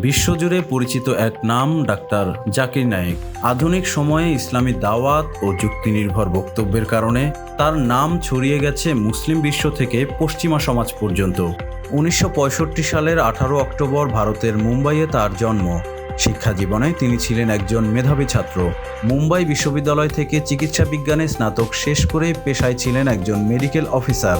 বিশ্বজুড়ে পরিচিত এক নাম, ডাক্তার জাকির নায়েক। আধুনিক সময়ে ইসলামী দাওয়াত ও যুক্তিনির্ভর বক্তব্যের কারণে তার নাম ছড়িয়ে গেছে মুসলিম বিশ্ব থেকে পশ্চিমা সমাজ পর্যন্ত। উনিশশো পঁয়ষট্টি সালের আঠারো অক্টোবর ভারতের মুম্বাইয়ে তার জন্ম। শিক্ষা জীবনে তিনি ছিলেন একজন মেধাবী ছাত্র। মুম্বাই বিশ্ববিদ্যালয় থেকে চিকিৎসা বিজ্ঞানে স্নাতক শেষ করে পেশায় ছিলেন একজন মেডিকেল অফিসার।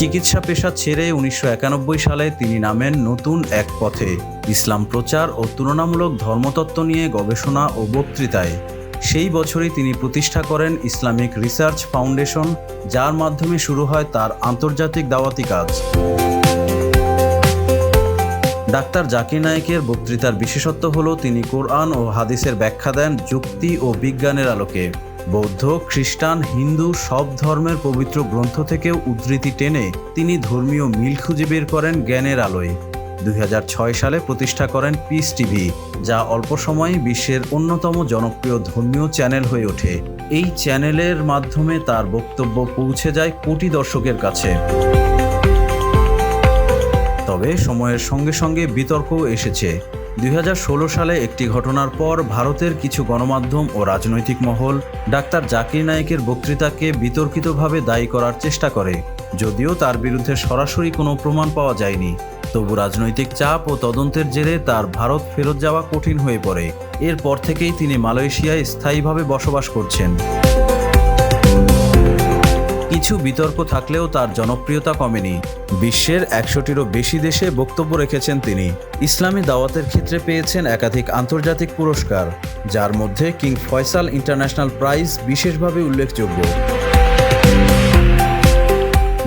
চিকিৎসা পেশা ছেড়ে উনিশশো একানব্বই সালে তিনি নামেন নতুন এক পথে। ইসলাম প্রচার ও তুলনামূলক ধর্মতত্ত্ব নিয়ে গবেষণা ও বক্তৃতায়। সেই বছরই তিনি প্রতিষ্ঠা করেন ইসলামিক রিসার্চ ফাউন্ডেশন, যার মাধ্যমে শুরু হয় তার আন্তর্জাতিক দাওয়াতি কাজ। ডাক্তার জাকির নায়েকের বক্তৃতার বিশেষত্ব হল তিনি কোরআন ও হাদিসের ব্যাখ্যা দেন যুক্তি ও বিজ্ঞানের আলোকে। বৌদ্ধ, খ্রিস্টান, হিন্দু সব ধর্মের পবিত্র গ্রন্থ থেকেও উদ্ধৃতি টেনে তিনি ধর্মীয় মিল খুঁজে বের করেন জ্ঞানের আলোয়। দুই হাজার ছয় সালে প্রতিষ্ঠা করেন পিস টিভি, যা অল্প সময়ে বিশ্বের অন্যতম জনপ্রিয় ধর্মীয় চ্যানেল হয়ে ওঠে। এই চ্যানেলের মাধ্যমে তার বক্তব্য পৌঁছে যায় কোটি দর্শকের কাছে। তবে সময়ের সঙ্গে সঙ্গে বিতর্কও এসেছে। দুই হাজার ষোলো সালে একটি ঘটনার পর ভারতের কিছু গণমাধ্যম ও রাজনৈতিক মহল ডাক্তার জাকির নায়েকের বক্তৃতাকে বিতর্কিতভাবে দায়ী করার চেষ্টা করে, যদিও তার বিরুদ্ধে সরাসরি কোনো প্রমাণ পাওয়া যায়নি। তবু রাজনৈতিক চাপ ও তদন্তের জেরে তার ভারত ফেরত যাওয়া কঠিন হয়ে পড়ে। এরপর থেকেই তিনি মালয়েশিয়ায় স্থায়ীভাবে বসবাস করছেন। কিছু বিতর্ক থাকলেও তার জনপ্রিয়তা কমেনি। বিশ্বের একশোটিরও বেশি দেশে বক্তব্য রেখেছেন তিনি। ইসলামী দাওয়াতের ক্ষেত্রে পেয়েছেন একাধিক আন্তর্জাতিক পুরস্কার, যার মধ্যে কিং ফয়সাল ইন্টারন্যাশনাল প্রাইজ বিশেষভাবে উল্লেখযোগ্য।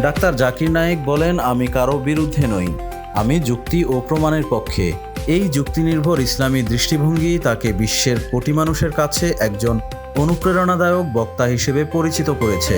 ডাক্তার জাকির নায়েক বলেন, আমি কারও বিরুদ্ধে নই। আমি যুক্তি ও প্রমাণের পক্ষে। এই যুক্তিনির্ভর ইসলামী দৃষ্টিভঙ্গি তাকে বিশ্বের কোটি মানুষের কাছে একজন অনুপ্রেরণাদায়ক বক্তা হিসেবে পরিচিত করেছে।